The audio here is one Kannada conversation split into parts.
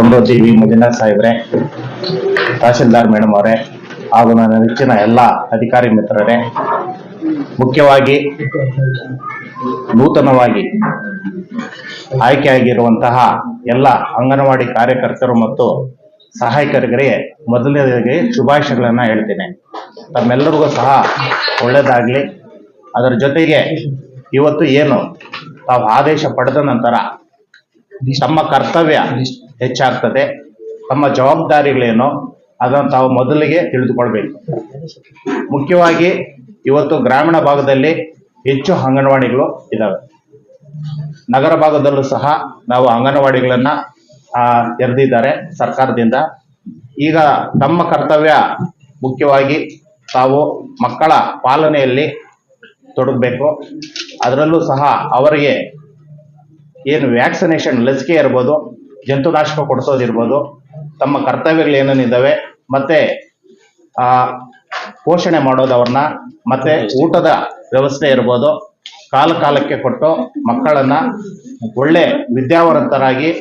ಸಮೃದ್ಧಿ ವಿ ಮಂಜುನಾಥ್ ಸಾಹೇಬ್ರೆ ತಹಸೀಲ್ದಾರ್ ಮೇಡಮ್ ಅವರೇ, ಹಾಗೂ ನನ್ನ ನೆಚ್ಚಿನ ಎಲ್ಲ ಅಧಿಕಾರಿ ಮಿತ್ರರೇ, ಮುಖ್ಯವಾಗಿ ನೂತನವಾಗಿ ಆಯ್ಕೆಯಾಗಿರುವಂತಹ ಎಲ್ಲ ಅಂಗನವಾಡಿ ಕಾರ್ಯಕರ್ತರು ಮತ್ತು ಸಹಾಯಕರಿಗೆ ಮೊದಲನೇದಾಗಿ ಶುಭಾಶಯಗಳನ್ನ ಹೇಳ್ತೇನೆ. ತಮ್ಮೆಲ್ಲರಿಗೂ ಸಹ ಒಳ್ಳೆಯದಾಗಲಿ ಅದರ ಜೊತೆಗೆ ಇವತ್ತು ಏನು ತಾವು ಆದೇಶ ಪಡೆದ ನಂತರ ತಮ್ಮ ಕರ್ತವ್ಯ ಹೆಚ್ಚಾಗ್ತದೆ. ತಮ್ಮ ಜವಾಬ್ದಾರಿಗಳೇನು ಅದನ್ನು ತಾವು ಮೊದಲಿಗೆ ತಿಳಿದುಕೊಳ್ಬೇಕು. ಮುಖ್ಯವಾಗಿ ಇವತ್ತು ಗ್ರಾಮೀಣ ಭಾಗದಲ್ಲಿ ಹೆಚ್ಚು ಅಂಗನವಾಡಿಗಳು ಇದ್ದಾವೆ ನಗರ ಭಾಗದಲ್ಲೂ ಸಹ ನಾವು ಅಂಗನವಾಡಿಗಳನ್ನ ತೆರೆದಿದ್ದಾರೆ ಸರ್ಕಾರದಿಂದ. ಈಗ ತಮ್ಮ ಕರ್ತವ್ಯ ಮುಖ್ಯವಾಗಿ ತಾವು ಮಕ್ಕಳ ಪಾಲನೆಯಲ್ಲಿ ತೊಡಗಬೇಕು. ಅದರಲ್ಲೂ ಸಹ ಅವರಿಗೆ ಏನು ವ್ಯಾಕ್ಸಿನೇಷನ್ ಲಸಿಕೆ ಇರ್ಬೋದು ಜಂತುನಾಶಕ ಕೊಡಿಸೋದಿರ್ಬೋದು. ತಮ್ಮ ಕರ್ತವ್ಯಗಳು ಏನೇನಿದ್ದಾವೆ, ಮತ್ತೆ, ಆ, ಪೋಷಣೆ ಮಾಡೋದು ಅವ್ರನ್ನ, ಮತ್ತೆ ಊಟದ ವ್ಯವಸ್ಥೆ ಇರ್ಬೋದು. ಕಾಲ ಕಾಲಕ್ಕೆ ಕೊಟ್ಟು ಮಕ್ಕಳನ್ನ ಒಳ್ಳೆ ವಿದ್ಯಾವಂತರಾಗಿ,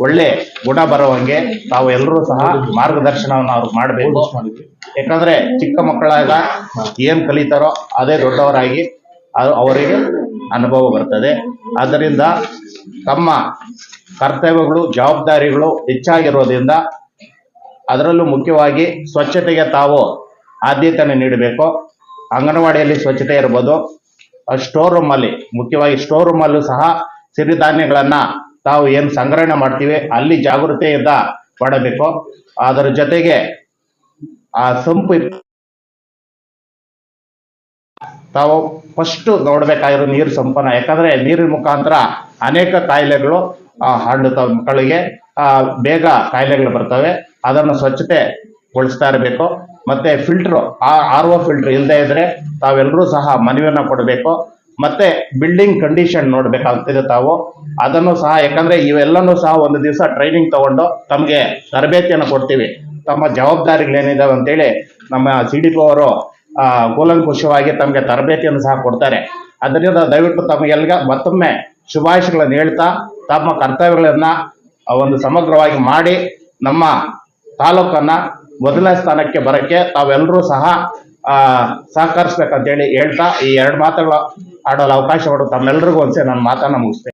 ಒಳ್ಳೆ ಗುಣ ಬರುವಂಗೆ ತಾವು ಎಲ್ಲರೂ ಸಹ ಮಾರ್ಗದರ್ಶನವನ್ನು ಅವ್ರಿಗೆ ಮಾಡಬೇಕು. ಯಾಕಂದ್ರೆ ಚಿಕ್ಕ ಮಕ್ಕಳಾಗ ಏನ್ ಕಲಿತಾರೋ ಅದೇ ದೊಡ್ಡವರಾಗಿ ಅವರಿಗೆ ಅನುಭವ ಬರ್ತದೆ. ಆದ್ದರಿಂದ ತಮ್ಮ ಕರ್ತವ್ಯಗಳು, ಜವಾಬ್ದಾರಿಗಳು ಹೆಚ್ಚಾಗಿರೋದ್ರಿಂದ ಅದರಲ್ಲೂ ಮುಖ್ಯವಾಗಿ ಸ್ವಚ್ಛತೆಗೆ ತಾವು ಆದ್ಯತೆಯನ್ನು ನೀಡಬೇಕು. ಅಂಗನವಾಡಿಯಲ್ಲಿ ಸ್ವಚ್ಛತೆ ಇರ್ಬೋದು. ಸ್ಟೋರ್ ರೂಮಲ್ಲಿ ಮುಖ್ಯವಾಗಿ ಸ್ಟೋರ್ ರೂಮಲ್ಲೂ ಸಹ ಸಿರಿಧಾನ್ಯಗಳನ್ನು ತಾವು ಏನು ಸಂಗ್ರಹಣೆ ಮಾಡ್ತೀವಿ, ಅಲ್ಲಿ ಜಾಗೃತೆಯಿಂದ ಮಾಡಬೇಕು. ಅದರ ಜೊತೆಗೆ ಆ ಸಂಪು ತಾವು ಫಸ್ಟ್ ನೋಡಬೇಕಾಗಿರೋ ನೀರು ಸಂಪನ್ನ, ಯಾಕಂದ್ರೆ ನೀರಿನ ಮುಖಾಂತರ ಅನೇಕ ಕಾಯಿಲೆಗಳು ಆ, ಹರಡುತ್ತವೆ ಮಕ್ಕಳಿಗೆ ಆ, ಬೇಗ ಕಾಯಿಲೆಗಳು ಬರ್ತವೆ. ಅದನ್ನು ಸ್ವಚ್ಛತೆ ಗೊಳಿಸ್ತಾ ಇರಬೇಕು. ಮತ್ತೆ ಫಿಲ್ಟರ್ ಆರ್ ಒ ಫಿಲ್ಟರ್ ಇಲ್ಲದೆ ಇದ್ರೆ ತಾವೆಲ್ಲರೂ ಸಹ ಮನವಿಯನ್ನ ಕೊಡಬೇಕು. ಮತ್ತೆ ಬಿಲ್ಡಿಂಗ್ ಕಂಡೀಷನ್ ನೋಡ್ಬೇಕಾಗ್ತದೆ ತಾವು. ಅದನ್ನು ಸಹ ಯಾಕಂದ್ರೆ ಇವೆಲ್ಲನೂ ಸಹ ಒಂದು ದಿವಸ ಟ್ರೈನಿಂಗ್ ತಗೊಂಡು ತಮಗೆ ತರಬೇತಿಯನ್ನು ಕೊಡ್ತೀವಿ. ತಮ್ಮ ಜವಾಬ್ದಾರಿಗಳೇನಿದಾವೆ ಅಂತೇಳಿ ನಮ್ಮ ಸಿ ಡಿ ಪಿ ಅವರು ಆ, ಕೂಲಂಕುಷವಾಗಿ ತಮಗೆ ತರಬೇತಿಯನ್ನು ಸಹ ಕೊಡ್ತಾರೆ. ಅದರಿಂದ ದಯವಿಟ್ಟು ತಮಗೆಲ್ಲ ಮತ್ತೊಮ್ಮೆ ಶುಭಾಶಯಗಳನ್ನು ಹೇಳ್ತಾ ತಮ್ಮ ಕರ್ತವ್ಯಗಳನ್ನ ಒಂದು ಸಮಗ್ರವಾಗಿ ಮಾಡಿ ನಮ್ಮ ತಾಲೂಕನ್ನ ಮೊದಲನೇ ಸ್ಥಾನಕ್ಕೆ ಬರಕ್ಕೆ ತಾವೆಲ್ಲರೂ ಸಹ ಸಹಕರಿಸ್ಬೇಕಂತೇಳಿ ಹೇಳ್ತಾ ಈ ಎರಡು ಮಾತುಗಳು ಆಡಲು ಅವಕಾಶ ಕೊಡು ತಮ್ಮೆಲ್ಲರಿಗೂ ಒಂದ್ಸೆ ನನ್ನ ಮಾತನ್ನ ಮುಗಿಸ್ತೇನೆ.